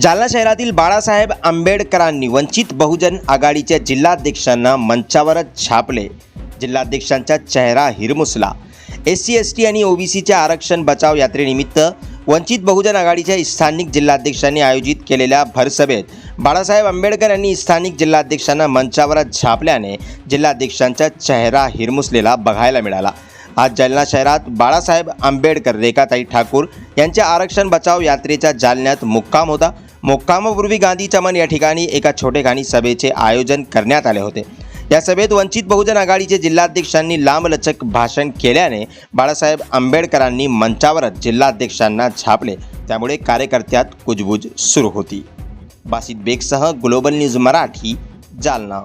जालना शहरातील बाळासाहेब आंबेडकरांनी वंचित बहुजन आघाडीच्या जिल्हाध्यक्षांना मंचावरच छापले. जिल्हाध्यक्षांचा चेहरा हिरमुसला. एस सी एस टी आणि ओबीसीच्या आरक्षण बचाव यात्रेनिमित्त वंचित बहुजन आघाडीच्या स्थानिक जिल्हाध्यक्षांनी आयोजित केलेल्या भरसभेत बाळासाहेब आंबेडकर यांनी स्थानिक जिल्हाध्यक्षांना मंचावरच छापल्याने जिल्हाध्यक्षांचा चेहरा हिरमुसलेला बघायला मिळाला. आज जालना शहरात बाळासाहेब आंबेडकर रेखाताई ठाकूर यांच्या आरक्षण बचाव यात्रेच्या जालन्यात मुक्काम होता. मुक्कामापूर्वी गांधी चमन या ठिकाणी एका छोटेखानी सभेचे आयोजन करण्यात आले होते. या सभेत वंचित बहुजन आघाडीचे जिल्हाध्यक्षांनी लांबलचक भाषण केल्याने बाळासाहेब आंबेडकरांनी मंचावरच जिल्हाध्यक्षांना छापले त्यामुळे कार्यकर्त्यात कुजबुज सुरू होती. बासित बेगसह ग्लोबल न्यूज मराठी जालना.